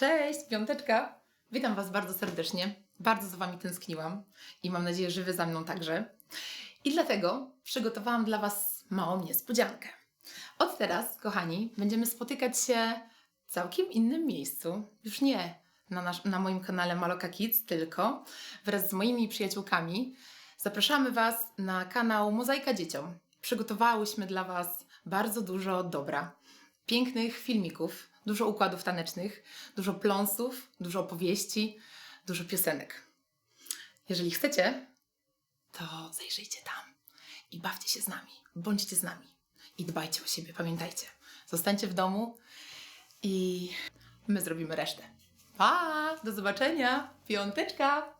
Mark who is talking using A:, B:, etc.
A: Cześć, piąteczka! Witam Was bardzo serdecznie. Bardzo za Wami tęskniłam i mam nadzieję, że Wy za mną także. I dlatego przygotowałam dla Was małą niespodziankę. Od teraz, kochani, będziemy spotykać się w całkiem innym miejscu. Już nie na, nasz, na moim kanale Maloka Kids, tylko wraz z moimi przyjaciółkami zapraszamy Was na kanał Mozaika Dzieciom. Przygotowałyśmy dla Was bardzo dużo dobra, pięknych filmików, dużo układów tanecznych, dużo pląsów, dużo opowieści, dużo piosenek. Jeżeli chcecie, to zajrzyjcie tam i bawcie się z nami, bądźcie z nami i dbajcie o siebie, pamiętajcie. Zostańcie w domu i my zrobimy resztę. Pa! Do zobaczenia! Piąteczka!